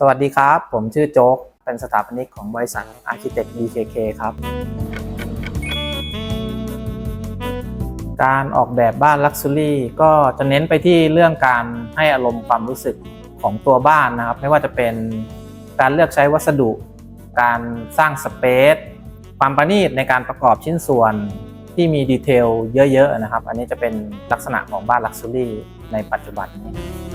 สวัสดีครับ ผมชื่อโจ๊ก เป็นสถาปนิกของบริษัท Architect DKK ครับ การออกแบบบ้านลักซ์รี่ก็จะเน้นไปที่เรื่องการให้อารมณ์ความรู้สึกของตัวบ้านนะครับ ไม่ว่าจะเป็นการเลือกใช้วัสดุ การสร้างสเปซความประณีตในการประกอบชิ้นส่วนที่มีดีเทลเยอะ ๆ นะครับ อันนี้จะเป็นลักษณะของบ้านลักซ์รี่ในปัจจุบันนี้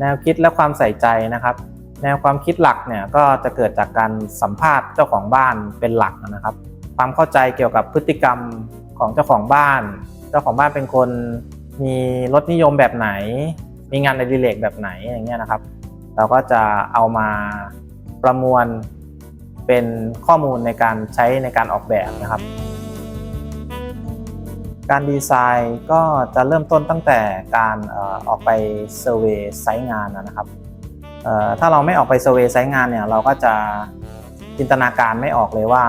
แนวคิดและความใส่ใจนะครับ แนวความคิดหลักเนี่ยก็จะเกิดจากการสัมภาษณ์เจ้าของบ้านเป็นหลักนะครับ ความเข้าใจเกี่ยวกับพฤติกรรมของเจ้าของบ้าน เจ้าของบ้านเป็นคนมีรสนิยมแบบไหน มีงานในดิเรกแบบไหนอย่างเงี้ยนะครับ เราก็จะเอามาประมวลเป็นข้อมูลในการใช้ในการออกแบบนะครับ การดีไซน์ก็จะเริ่มต้นตั้งแต่การออกไปเซอร์เวยไซต์งานนะครับถ้าเราไม่ออกไปเซอร์เวยไซต์งานเนี่ยเราก็จะจินตนาการไม่ออกเลยว่า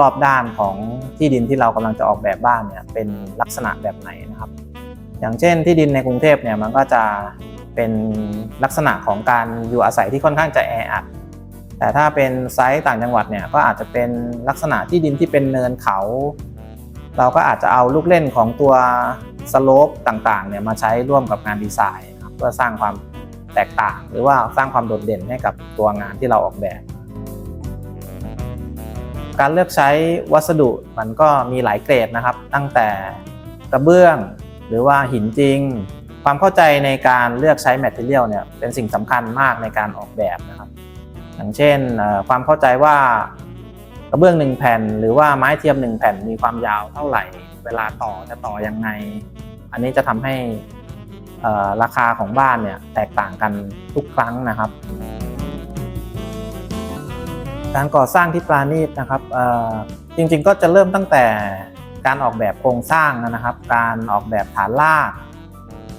รอบๆด้านของที่ดินที่เรากำลังจะออกแบบบ้านเนี่ยเป็นลักษณะแบบไหนนะครับ อย่างเช่นที่ดินในกรุงเทพเนี่ยมันก็จะเป็นลักษณะของการอยู่อาศัยที่ค่อนข้างจะแออัดแต่ถ้าเป็นไซต์ต่างจังหวัดเนี่ยก็อาจจะเป็นลักษณะที่ดินที่เป็นเนินเขา เราก็อาจจะเอาลูกเล่นของตัวสโลปต่างๆเนี่ยมาใช้ร่วมกับงานดีไซน์เพื่อสร้างความแตกต่าง หรือว่าสร้างความโดดเด่นให้กับตัวงานที่เราออกแบบ การเลือกใช้วัสดุมันก็มีหลายเกรดนะครับ ตั้งแต่กระเบื้อง หรือว่าหินจริง ความเข้าใจในการเลือกใช้แมทเทียลเนี่ยเป็นสิ่งสำคัญมากในการออกแบบนะครับ อย่างเช่นความเข้าใจว่า กระเบื้องหนึ่งแผ่น หรือว่าไม้เทียมหนึ่งแผ่นมีความยาวเท่าไหร่ เวลาต่อจะต่อยังไง อันนี้จะทำให้ราคาของบ้านเนี่ยแตกต่างกันทุกครั้งนะครับ การก่อสร้างที่ปราณีตนะครับจริงๆก็จะเริ่มตั้งแต่การออกแบบโครงสร้างนะครับ การออกแบบฐานราก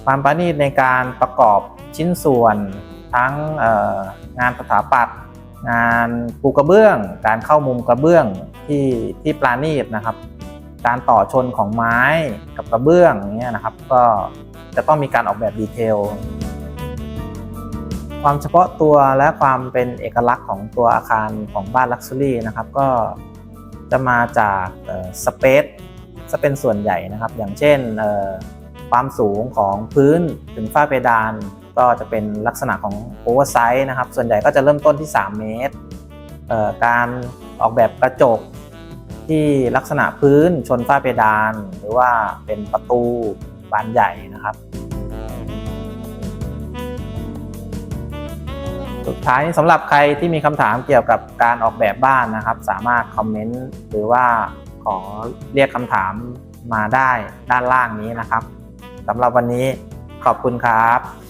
ความประณีตในการประกอบชิ้นส่วนทั้งงานสถาปัตย์ งานปูกระเบื้อง การเข้ามุมกระเบื้องที่ที่ปราณีตนะครับ การต่อชนของไม้กับกระเบื้องอย่างเงี้ยนะครับ ก็จะต้องมีการออกแบบดีเทลความเฉพาะตัวและความเป็นเอกลักษณ์ของตัวอาคารของบ้านลักซ์รี่นะครับ ก็จะมาจากสเปซจะเป็นส่วนใหญ่นะครับ อย่างเช่นความสูงของพื้นถึงฝ้าเพดาน ก็จะเป็นลักษณะของโอเวอร์ไซส์นะครับ ส่วนใหญ่ก็จะเริ่มต้นที่ 3 เมตร การออกแบบกระจกที่ลักษณะพื้นชนฝ้าเพดาน หรือว่าเป็นประตูบานใหญ่นะครับ สุดท้ายสำหรับใครที่มีคำถามเกี่ยวกับการออกแบบบ้านนะครับ สามารถคอมเมนต์หรือว่าขอเรียกคำถามมาได้ด้านล่างนี้นะครับสำหรับวันนี้ขอบคุณครับ